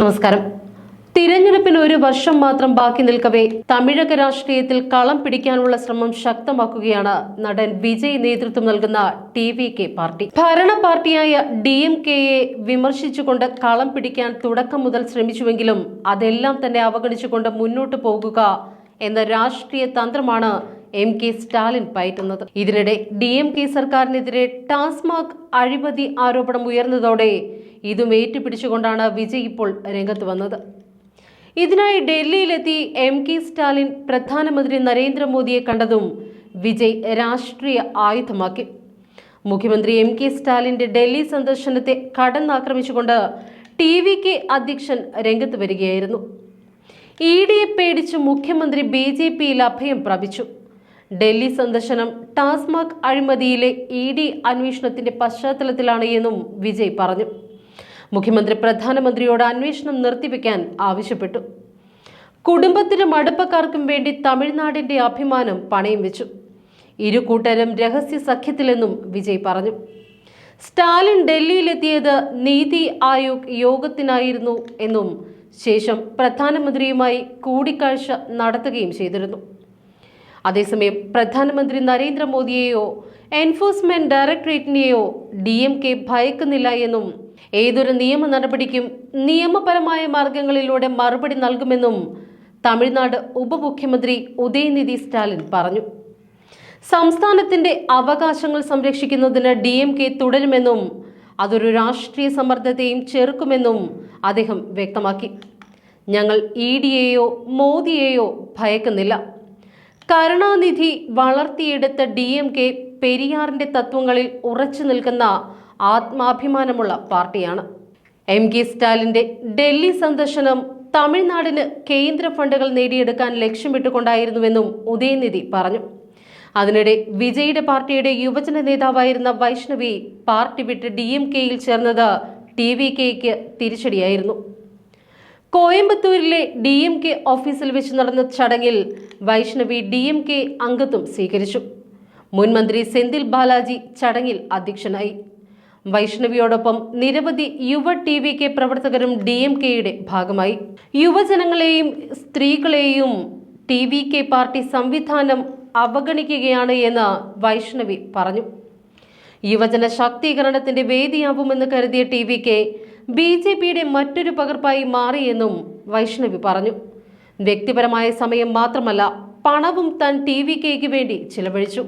നമസ്കാരം. തിരഞ്ഞെടുപ്പിന് ഒരു വർഷം മാത്രം ബാക്കി നിൽക്കവേ തമിഴക രാഷ്ട്രീയത്തിൽ കളം പിടിക്കാനുള്ള ശ്രമം ശക്തമാക്കുകയാണ് നടൻ വിജയ് നേതൃത്വം നൽകുന്ന ടി വി കെ പാർട്ടി. ഭരണ പാർട്ടിയായ ഡി എം കെയെ വിമർശിച്ചുകൊണ്ട് കളം പിടിക്കാൻ തുടക്കം മുതൽ ശ്രമിച്ചുവെങ്കിലും അതെല്ലാം തന്നെ അവഗണിച്ചുകൊണ്ട് മുന്നോട്ട് പോകുക എന്ന രാഷ്ട്രീയ തന്ത്രമാണ് എം കെ സ്റ്റാലിൻ പയറ്റുന്നത്. ഇതിനിടെ ഡി എം കെ സർക്കാരിനെതിരെ ടാസ്മാക് അഴിമതി ആരോപണം ഉയർന്നതോടെ ഇതും ഏറ്റുപിടിച്ചുകൊണ്ടാണ് വിജയ് ഇപ്പോൾ രംഗത്ത് വന്നത്. ഇതിനായി ഡൽഹിയിലെത്തി എം കെ സ്റ്റാലിൻ പ്രധാനമന്ത്രി നരേന്ദ്രമോദിയെ കണ്ടതും വിജയ് രാഷ്ട്രീയ ആയുധമാക്കി. മുഖ്യമന്ത്രി എം കെ സ്റ്റാലിന്റെ ഡൽഹി സന്ദർശനത്തെ കടന്നാക്രമിച്ചുകൊണ്ട് ടി വി കെ അധ്യക്ഷൻ രംഗത്ത് വരികയായിരുന്നു. ഇ ഡിയെ പേടിച്ച് മുഖ്യമന്ത്രി ബി ജെ പിയിൽ അഭയം പ്രാപിച്ചു. ഡൽഹി സന്ദർശനം ടാസ്മാക് അഴിമതിയിലെ ഇ ഡി അന്വേഷണത്തിന്റെ പശ്ചാത്തലത്തിലാണ് എന്നും വിജയ് പറഞ്ഞു. മുഖ്യമന്ത്രി പ്രധാനമന്ത്രിയോട് അന്വേഷണം നിർത്തിവെക്കാൻ ആവശ്യപ്പെട്ടു. കുടുംബത്തിനും അടുപ്പക്കാർക്കും വേണ്ടി തമിഴ്നാടിന്റെ അഭിമാനം പണയം വെച്ചു. ഇരു കൂട്ടരും രഹസ്യ സഖ്യത്തിലെന്നും വിജയ് പറഞ്ഞു. സ്റ്റാലിൻ ഡൽഹിയിലെത്തിയത് നീതി ആയോഗ് യോഗത്തിനായിരുന്നു എന്നും ശേഷം പ്രധാനമന്ത്രിയുമായി കൂടിക്കാഴ്ച നടത്തുകയും ചെയ്തിരുന്നു. അതേസമയം പ്രധാനമന്ത്രി നരേന്ദ്രമോദിയെയോ എൻഫോഴ്സ്മെന്റ് ഡയറക്ടറേറ്റിനെയോ ഡി എം കെ ഭയക്കുന്നില്ല എന്നും ഏതൊരു നിയമ നടപടിക്കും നിയമപരമായ മാർഗങ്ങളിലൂടെ മറുപടി നൽകുമെന്നും തമിഴ്നാട് ഉപമുഖ്യമന്ത്രി ഉദയനിധി സ്റ്റാലിൻ പറഞ്ഞു. സംസ്ഥാനത്തിന്റെ അവകാശങ്ങൾ സംരക്ഷിക്കുന്നതിന് ഡി എം കെ തുടരുമെന്നും അതൊരു രാഷ്ട്രീയ സമ്മർദ്ദത്തെയും ചെറുക്കുമെന്നും അദ്ദേഹം വ്യക്തമാക്കി. ഞങ്ങൾ ഇ ഡിയെയോ മോദിയെയോ ഭയക്കുന്നില്ല. കരുണാനിധി വളർത്തിയെടുത്ത ഡി എം കെ പെരിയാറിന്റെ തത്വങ്ങളിൽ ഉറച്ചു നിൽക്കുന്ന ആത്മാഭിമാനമുള്ള പാർട്ടിയാണ്. എം കെ സ്റ്റാലിന്റെ ഡൽഹി സന്ദർശനം തമിഴ്നാടിന് കേന്ദ്ര ഫണ്ടുകൾ നേടിയെടുക്കാൻ ലക്ഷ്യമിട്ടുകൊണ്ടായിരുന്നുവെന്നും ഉദയനിധി പറഞ്ഞു. അതിനിടെ വിജയുടെ പാർട്ടിയുടെ യുവജന നേതാവായിരുന്ന വൈഷ്ണവി പാർട്ടി വിട്ട് ഡി എം കെയിൽ ചേർന്നത് ടി വി കെയ്ക്ക് തിരിച്ചടിയായിരുന്നു. കോയമ്പത്തൂരിലെ ഡി എം കെ ഓഫീസിൽ വെച്ച് നടന്ന ചടങ്ങിൽ വൈഷ്ണവി ഡി എം കെ അംഗത്വം സ്വീകരിച്ചു. മുൻമന്ത്രി സെന്തിൽ ബാലാജി ചടങ്ങിൽ അധ്യക്ഷനായി. വൈഷ്ണവിയോടൊപ്പം നിരവധി യുവ ടി വി കെ പ്രവർത്തകരും ഡി എം കെയുടെ ഭാഗമായി. യുവജനങ്ങളെയും സ്ത്രീകളെയും ടി വി കെ പാർട്ടി സംവിധാനം അവഗണിക്കുകയാണ് എന്ന് വൈഷ്ണവി പറഞ്ഞു. യുവജന ശാക്തീകരണത്തിന്റെ വേദിയാവുമെന്ന് കരുതിയ T V K B J പിയുടെ മറ്റൊരു പകർപ്പായി മാറിയെന്നും വൈഷ്ണവി പറഞ്ഞു. വ്യക്തിപരമായ സമയം മാത്രമല്ല പണവും താൻ ടി വി കെക്ക് വേണ്ടി ചിലവഴിച്ചു.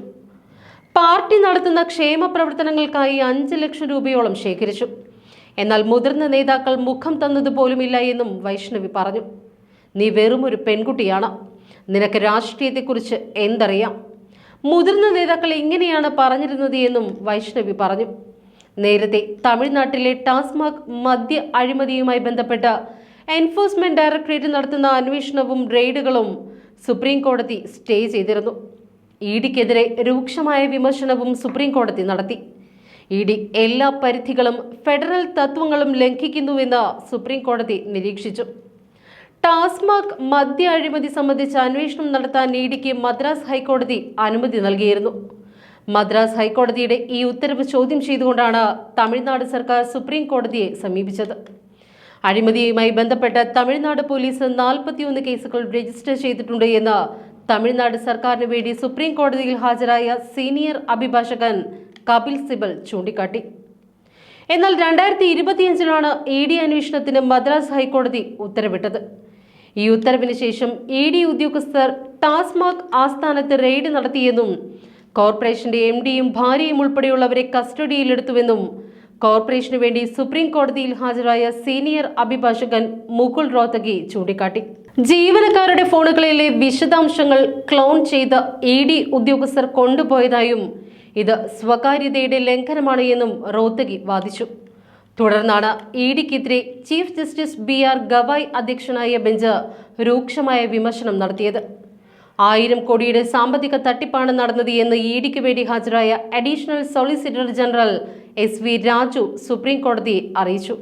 പാർട്ടി നടത്തുന്ന ക്ഷേമ പ്രവർത്തനങ്ങൾക്കായി അഞ്ച് ലക്ഷം രൂപയോളം ശേഖരിച്ചു. എന്നാൽ മുതിർന്ന നേതാക്കൾ മുഖം തന്നതുപോലുമില്ല എന്നും വൈഷ്ണവി പറഞ്ഞു. നീ വെറും ഒരു പെൺകുട്ടിയാണ്. നിനക്ക് രാഷ്ട്രീയത്തെക്കുറിച്ച് എന്തറിയാം? മുതിർന്ന നേതാക്കൾ ഇങ്ങനെയാണ് പറഞ്ഞിരുന്നത് എന്നും വൈഷ്ണവി പറഞ്ഞു. നേരത്തെ തമിഴ്നാട്ടിലെ ടാസ്മാക് മദ്യ അഴിമതിയുമായി ബന്ധപ്പെട്ട എൻഫോഴ്സ്മെന്റ് ഡയറക്ടറേറ്റ് നടത്തുന്ന അന്വേഷണവും റെയ്ഡുകളും സുപ്രീം കോടതി സ്റ്റേ ചെയ്തിരുന്നു. ഇ ഡിക്കെതിരെ രൂക്ഷമായ വിമർശനവും സുപ്രീം കോടതി നടത്തി. ഇ ഡി എല്ലാ പരിധികളും ഫെഡറൽ തത്വങ്ങളും ലംഘിക്കുന്നുവെന്ന് സുപ്രീം കോടതി നിരീക്ഷിച്ചു. ടാസ്മാക് മദ്യ അഴിമതി സംബന്ധിച്ച് അന്വേഷണം നടത്താൻ ഇ ഡിക്ക് മദ്രാസ് ഹൈക്കോടതി അനുമതി നൽകിയിരുന്നു. മദ്രാസ് ഹൈക്കോടതിയുടെ ഈ ഉത്തരവ് ചോദ്യം ചെയ്തുകൊണ്ടാണ് തമിഴ്നാട് സർക്കാർ സുപ്രീം കോടതിയെ സമീപിച്ചത്. അഴിമതിയുമായി ബന്ധപ്പെട്ട് തമിഴ്നാട് പോലീസ് നാൽപ്പത്തിയൊന്ന് കേസുകൾ രജിസ്റ്റർ ചെയ്തിട്ടുണ്ട് എന്ന് തമിഴ്നാട് സർക്കാരിന് വേണ്ടി സുപ്രീം കോടതിയിൽ ഹാജരായ സീനിയർ അഭിഭാഷകൻ കപിൽ സിബൽ ചൂണ്ടിക്കാട്ടി. എന്നാൽ രണ്ടായിരത്തി ഇരുപത്തിയഞ്ചിലാണ് ഇ ഡി അന്വേഷണത്തിന് മദ്രാസ് ഹൈക്കോടതി ഉത്തരവിട്ടത്. ഈ ഉത്തരവിന് ശേഷം ഇ ഡി ഉദ്യോഗസ്ഥർ ടാസ്മാക് ആസ്ഥാനത്ത് റെയ്ഡ് നടത്തിയെന്നും കോർപ്പറേഷന്റെ എം ഡിയും ഭാര്യയും ഉൾപ്പെടെയുള്ളവരെ കസ്റ്റഡിയിലെടുത്തുവെന്നും കോർപ്പറേഷനു വേണ്ടി സുപ്രീം കോടതിയിൽ ഹാജരായ സീനിയർ അഭിഭാഷകൻ മുകുൾ റോത്തഗി ചൂണ്ടിക്കാട്ടി. ജീവനക്കാരുടെ ഫോണുകളിലെ വിശദാംശങ്ങൾ ക്ലോൺ ചെയ്ത് ഇ ഡി ഉദ്യോഗസ്ഥർ കൊണ്ടുപോയതായും ഇത് സ്വകാര്യതയുടെ ലംഘനമാണ് എന്നും റോത്തഗി വാദിച്ചു. തുടർന്നാണ് E ഡിക്കെതിരെ chief justice B R Gavai അധ്യക്ഷനായ ബെഞ്ച് രൂക്ഷമായ വിമർശനം നടത്തിയത്. ആയിരം കോടിയുടെ സാമ്പത്തിക തട്ടിപ്പാണ് നടന്നത് എന്ന് ഇ ഡിക്ക് വേണ്ടി ഹാജരായ additional solicitor general S V Raju supreme കോടതിയെ അറിയിച്ചു.